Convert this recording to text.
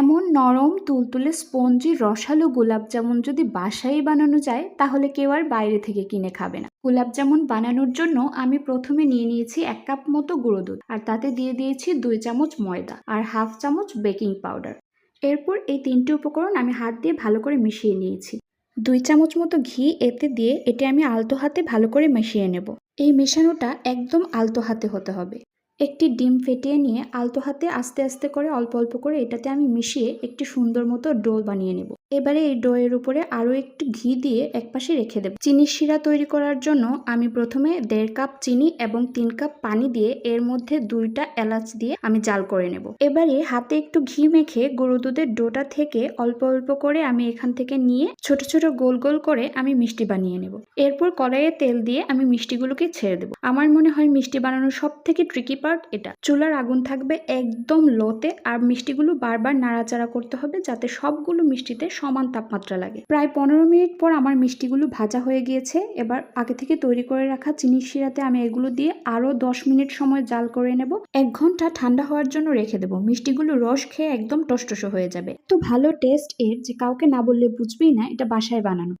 এমন নরম, তুলতুলে, স্পঞ্জি, রসালো গোলাপ জামুন যদি বাসায় বানানো যায়, তাহলে কেউ আর বাইরে থেকে কিনে খাবে না। গোলাপ জামুন বানানোর জন্য আমি প্রথমে নিয়ে নিয়েছি এক কাপ মতো গুঁড়ো দুধ, আর তাতে দিয়ে দিয়েছি দুই চামচ ময়দা আর হাফ চামচ বেকিং পাউডার। এরপর এই তিনটি উপকরণ আমি হাত দিয়ে ভালো করে মিশিয়ে নিয়েছি। দুই চামচ মতো ঘি এতে দিয়ে এটি আমি আলতো হাতে ভালো করে মিশিয়ে নেব। এই মেশানোটা একদম আলতো হাতে হতে হবে। একটি ডিম ফেটিয়ে নিয়ে আলতো হাতে আস্তে আস্তে করে অল্প অল্প করে এটাতে আমি মিশিয়ে একটি সুন্দর মতো ডো বানিয়ে নেব। এবারে এই ডোয়ের উপরে আরও একটু ঘি দিয়ে একপাশে রেখে দেব। চিনির শিরা তৈরি করার জন্য আমি প্রথমে দেড় কাপ চিনি এবং তিন কাপ পানি দিয়ে এর মধ্যে দুইটা এলাচ দিয়ে আমি জাল করে নেব। এবারে হাতে একটু ঘি মেখে গরু দুধের ডোটা থেকে অল্প অল্প করে আমি এখান থেকে নিয়ে ছোট ছোট গোল গোল করে আমি মিষ্টি বানিয়ে নেব। এরপর কড়াইয়ে তেল দিয়ে আমি মিষ্টিগুলোকে ছেড়ে দেবো। আমার মনে হয় মিষ্টি বানানোর সব থেকে ট্রিকি পার্ট এটা। চুলার আগুন থাকবে একদম লোতে আর মিষ্টিগুলো বারবার নাড়াচাড়া করতে হবে যাতে সবগুলো মিষ্টিতে সমান তাপমাত্রা লাগে। প্রায় পনেরো মিনিট পর আমার মিষ্টিগুলো ভাজা হয়ে গিয়েছে। এবার আগে থেকে তৈরি করে রাখা চিনির শিরাতে আমি এগুলো দিয়ে আরও দশ মিনিট সময় জাল করে নেব। এক ঘণ্টা ঠান্ডা হওয়ার জন্য রেখে দেবো। মিষ্টিগুলো রস খেয়ে একদম টসটসো হয়ে যাবে। তো ভালো টেস্ট এর যে কাউকে না বললে বুঝবেই না, এটা বাসায় বানানো।